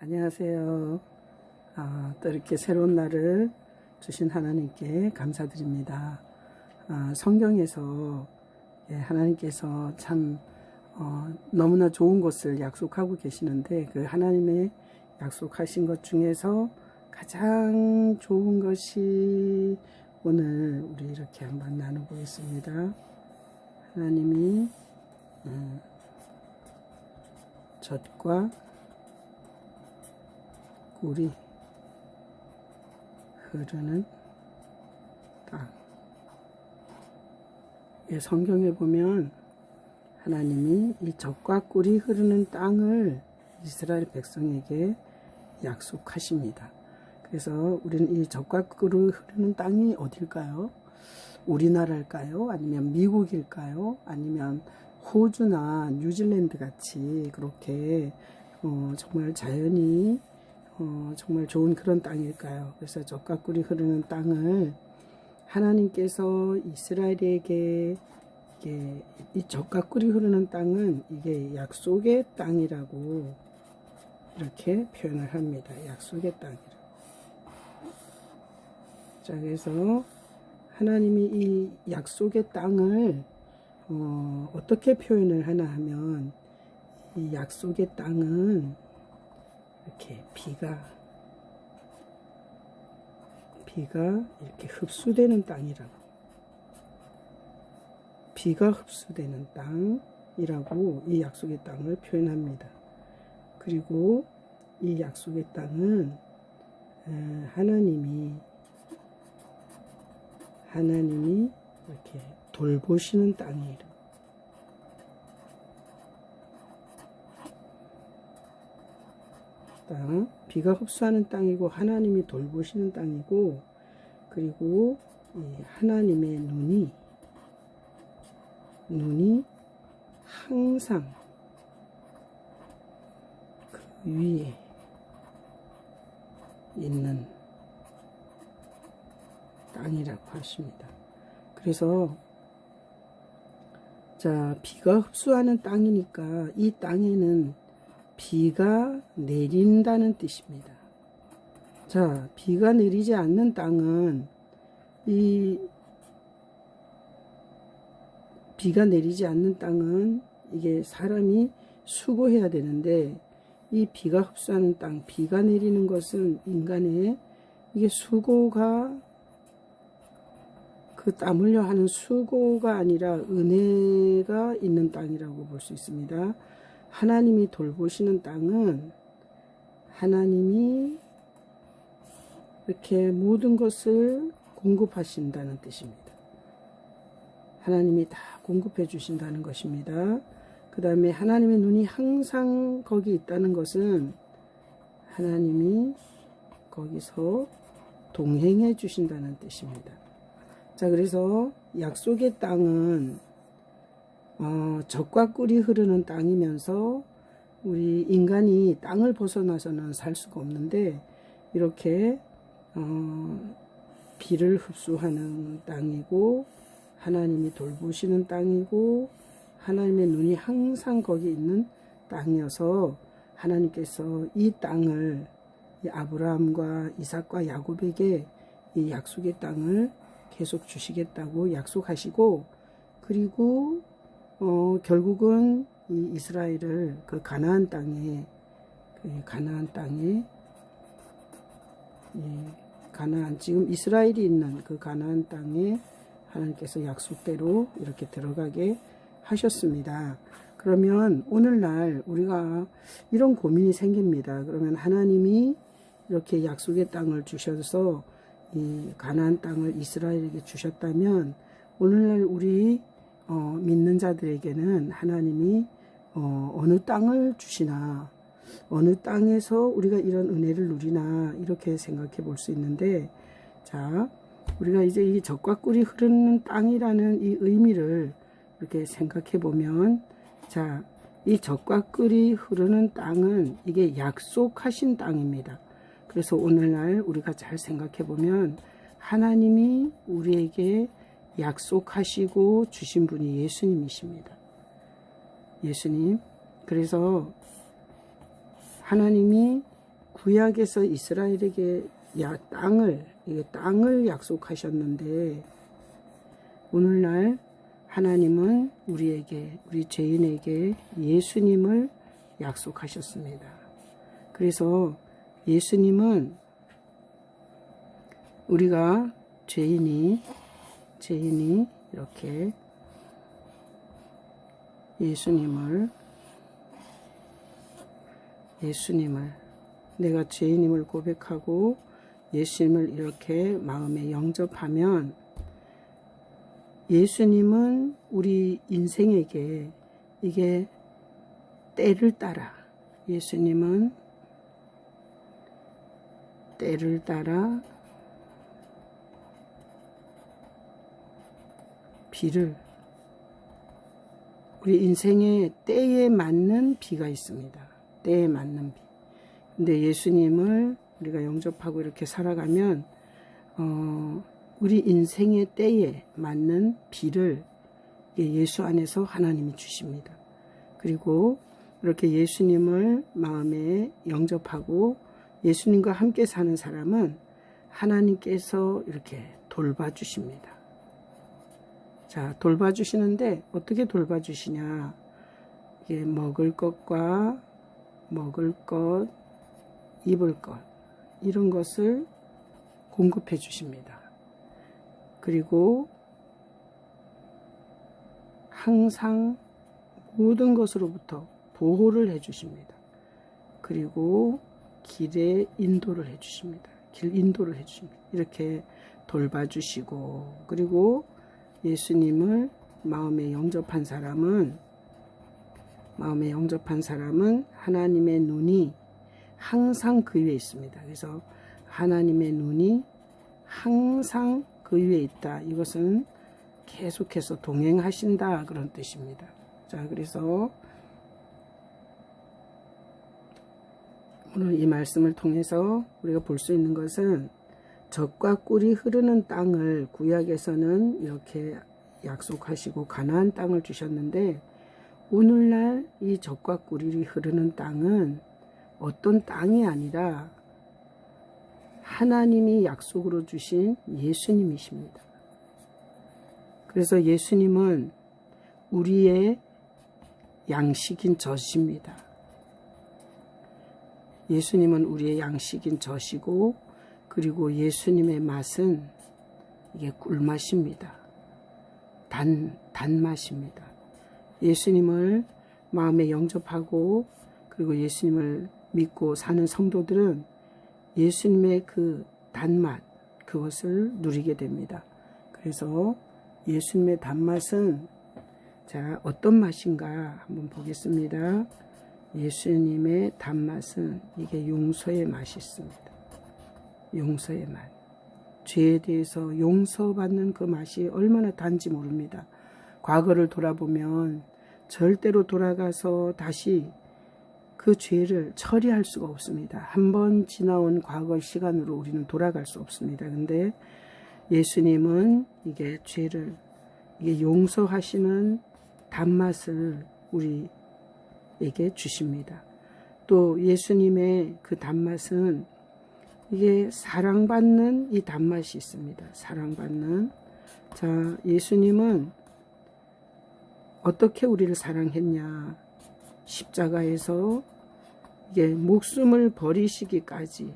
안녕하세요. 아, 또 이렇게 새로운 날을 주신 하나님께 감사드립니다. 아, 성경에서 예, 하나님께서 참 어, 너무나 좋은 것을 약속하고 계시는데 그 하나님의 약속하신 것 중에서 가장 좋은 것이 오늘 우리 이렇게 한번 나눠보겠습니다. 하나님이 음, 젖과 꿀이 흐르는 땅. 예, 성경에 보면 하나님이 이 젖과 꿀이 흐르는 땅을 이스라엘 백성에게 약속하십니다. 그래서 우리는 이 젖과 꿀이 흐르는 땅이 어딜까요? 우리나라일까요? 아니면 미국일까요? 아니면 호주나 뉴질랜드 같이 그렇게 어, 정말 자연이 어, 정말 좋은 그런 땅일까요? 그래서 젖과 꿀이 흐르는 땅을 하나님께서 이스라엘에게 이게 이 젖과 꿀이 흐르는 땅은 이게 약속의 땅이라고 이렇게 표현을 합니다. 약속의 땅이라고. 자, 그래서 하나님이 이 약속의 땅을 어, 어떻게 표현을 하나 하면 이 약속의 땅은 이렇게 비가 비가 이렇게 흡수되는 땅이라고 비가 흡수되는 땅이라고 이 약속의 땅을 표현합니다. 그리고 이 약속의 땅은 하나님이 하나님이 이렇게 돌보시는 땅이라. 땅, 비가 흡수하는 땅이고 하나님이 돌보시는 땅이고 그리고 하나님의 눈이 눈이 항상 그 위에 있는 땅이라고 하십니다. 그래서 자 비가 흡수하는 땅이니까 이 땅에는 비가 내린다는 뜻입니다. 자 비가 내리지 않는 땅은 이 비가 내리지 않는 땅은 이게 사람이 수고해야 되는데 이 비가 흡수하는 땅, 비가 내리는 것은 인간의 이게 수고가 그 땀 흘려 하는 수고가 아니라 은혜가 있는 땅이라고 볼 수 있습니다. 하나님이 돌보시는 땅은 하나님이 이렇게 모든 것을 공급하신다는 뜻입니다. 하나님이 다 공급해 주신다는 것입니다. 그 다음에 하나님의 눈이 항상 거기 있다는 것은 하나님이 거기서 동행해 주신다는 뜻입니다. 자, 그래서 약속의 땅은 어, 적과 꿀이 흐르는 땅이면서 우리 인간이 땅을 벗어나서는 살 수가 없는데 이렇게 어, 비를 흡수하는 땅이고 하나님이 돌보시는 땅이고 하나님의 눈이 항상 거기 있는 땅이어서 하나님께서 이 땅을 이 아브라함과 이삭과 야곱에게 이 약속의 땅을 계속 주시겠다고 약속하시고 그리고 어, 결국은 이 이스라엘을 그 가나안 땅에 그 가나안 땅에 예, 가나안 지금 이스라엘이 있는 그 가나안 땅에 하나님께서 약속대로 이렇게 들어가게 하셨습니다. 그러면 오늘날 우리가 이런 고민이 생깁니다. 그러면 하나님이 이렇게 약속의 땅을 주셔서 이 가나안 땅을 이스라엘에게 주셨다면 오늘날 우리 어, 믿는 자들에게는 하나님이 어, 어느 땅을 주시나 어느 땅에서 우리가 이런 은혜를 누리나 이렇게 생각해 볼 수 있는데 자 우리가 이제 이 적과 꿀이 흐르는 땅이라는 이 의미를 이렇게 생각해 보면 자, 이 적과 꿀이 흐르는 땅은 이게 약속하신 땅입니다. 그래서 오늘날 우리가 잘 생각해 보면 하나님이 우리에게 약속하시고 주신 분이 예수님이십니다. 예수님. 그래서 하나님이 구약에서 이스라엘에게 야 땅을 이게 땅을 약속하셨는데 오늘날 하나님은 우리에게 우리 죄인에게 예수님을 약속하셨습니다. 그래서 예수님은 우리가 죄인이 죄인이 이렇게 예수님을 예수님을 내가 죄인임을 고백하고 예수님을 이렇게 마음에 영접하면 예수님은 우리 인생에게 이게 때를 따라 예수님은 때를 따라 비를 우리 인생의 때에 맞는 비가 있습니다. 때에 맞는 비. 근데 예수님을 우리가 영접하고 이렇게 살아가면 어, 우리 인생의 때에 맞는 비를 예수 안에서 하나님이 주십니다. 그리고 이렇게 예수님을 마음에 영접하고 예수님과 함께 사는 사람은 하나님께서 이렇게 돌봐주십니다. 자, 돌봐주시는데 어떻게 돌봐주시냐? 이게 먹을 것과 먹을 것, 입을 것, 이런 것을 공급해 주십니다. 그리고 항상 모든 것으로부터 보호를 해 주십니다. 그리고 길에 인도를 해 주십니다. 길 인도를 해 주십니다. 이렇게 돌봐주시고, 그리고 예수님을 마음에 영접한 사람은 마음에 영접한 사람은 하나님의 눈이 항상 그 위에 있습니다. 그래서 하나님의 눈이 항상 그 위에 있다. 이것은 계속해서 동행하신다 그런 뜻입니다. 자, 그래서 오늘 이 말씀을 통해서 우리가 볼 수 있는 것은 젖과 꿀이 흐르는 땅을 구약에서는 이렇게 약속하시고 가나안 땅을 주셨는데 오늘날 이 젖과 꿀이 흐르는 땅은 어떤 땅이 아니라 하나님이 약속으로 주신 예수님이십니다. 그래서 예수님은 우리의 양식인 젖입니다. 예수님은 우리의 양식인 젖이고 그리고 예수님의 맛은 이게 꿀맛입니다. 단, 단맛입니다. 예수님을 마음에 영접하고 그리고 예수님을 믿고 사는 성도들은 예수님의 그 단맛, 그것을 누리게 됩니다. 그래서 예수님의 단맛은 자, 어떤 맛인가 한번 보겠습니다. 예수님의 단맛은 이게 용서의 맛이 있습니다. 용서의 맛. 죄에 대해서 용서받는 그 맛이 얼마나 단지 모릅니다. 과거를 돌아보면 절대로 돌아가서 다시 그 죄를 처리할 수가 없습니다. 한 번 지나온 과거 시간으로 우리는 돌아갈 수 없습니다. 근데 예수님은 이게 죄를 이게 용서하시는 단맛을 우리에게 주십니다. 또 예수님의 그 단맛은 이게 사랑받는 이 단맛이 있습니다. 사랑받는. 자, 예수님은 어떻게 우리를 사랑했냐. 십자가에서 이게 목숨을 버리시기까지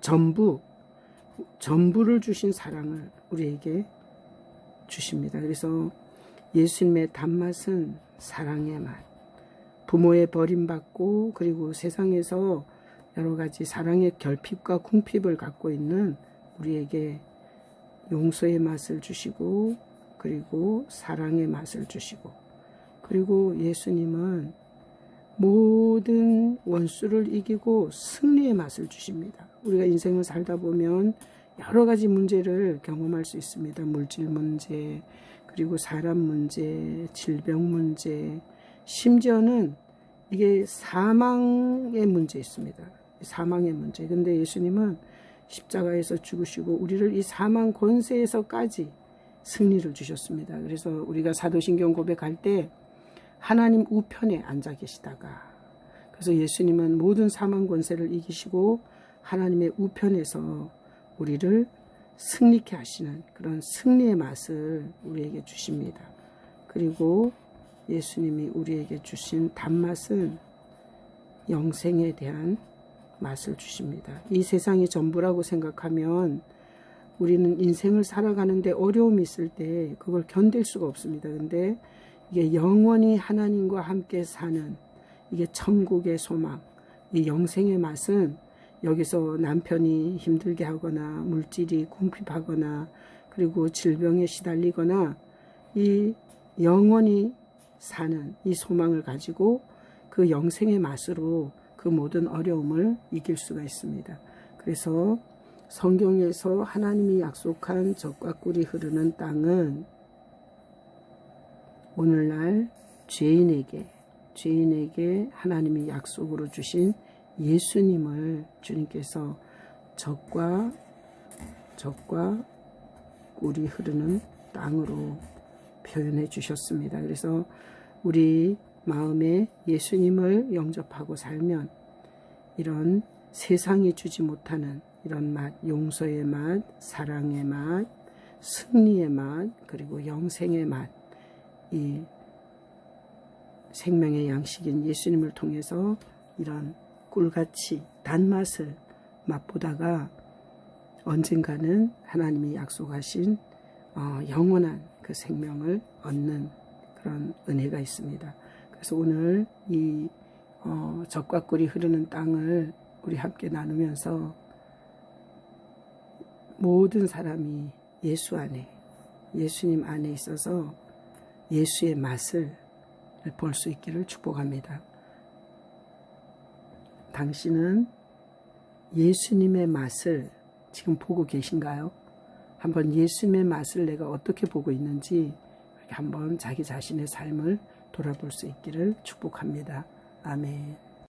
전부, 전부를 주신 사랑을 우리에게 주십니다. 그래서 예수님의 단맛은 사랑의 맛. 부모의 버림받고 그리고 세상에서 여러 가지 사랑의 결핍과 궁핍을 갖고 있는 우리에게 용서의 맛을 주시고 그리고 사랑의 맛을 주시고 그리고 예수님은 모든 원수를 이기고 승리의 맛을 주십니다. 우리가 인생을 살다 보면 여러 가지 문제를 경험할 수 있습니다. 물질 문제, 그리고 사람 문제, 질병 문제, 심지어는 이게 사망의 문제 있습니다. 사망의 문제. 근데 예수님은 십자가에서 죽으시고 우리를 이 사망 권세에서까지 승리를 주셨습니다. 그래서 우리가 사도신경 고백할 때 하나님 우편에 앉아 계시다가 그래서 예수님은 모든 사망 권세를 이기시고 하나님의 우편에서 우리를 승리케 하시는 그런 승리의 맛을 우리에게 주십니다. 그리고 예수님이 우리에게 주신 단맛은 영생에 대한 맛을 주십니다. 이 세상이 전부라고 생각하면 우리는 인생을 살아가는데 어려움이 있을 때 그걸 견딜 수가 없습니다. 근데 이게 영원히 하나님과 함께 사는 이게 천국의 소망, 이 영생의 맛은 여기서 남편이 힘들게 하거나 물질이 궁핍하거나 그리고 질병에 시달리거나 이 영원히 사는 이 소망을 가지고 그 영생의 맛으로 그 모든 어려움을 이길 수가 있습니다. 그래서 성경에서 하나님이 약속한 적과 꿀이 흐르는 땅은 오늘날 죄인에게 죄인에게 하나님이 약속으로 주신 예수님을 주님께서 적과 적과 꿀이 흐르는 땅으로 표현해 주셨습니다. 그래서 우리 마음에 예수님을 영접하고 살면 이런 세상이 주지 못하는 이런 맛, 용서의 맛, 사랑의 맛, 승리의 맛, 그리고 영생의 맛, 이 생명의 양식인 예수님을 통해서 이런 꿀같이 단맛을 맛보다가 언젠가는 하나님이 약속하신 어, 영원한 그 생명을 얻는 그런 은혜가 있습니다. 그래서 오늘 이 어, 적과 꿀이 흐르는 땅을 우리 함께 나누면서 모든 사람이 예수 안에 예수님 안에 있어서 예수의 맛을 볼 수 있기를 축복합니다. 당신은 예수님의 맛을 지금 보고 계신가요? 한번 예수님의 맛을 내가 어떻게 보고 있는지 한번 자기 자신의 삶을 돌아볼 수 있기를 축복합니다. 아멘.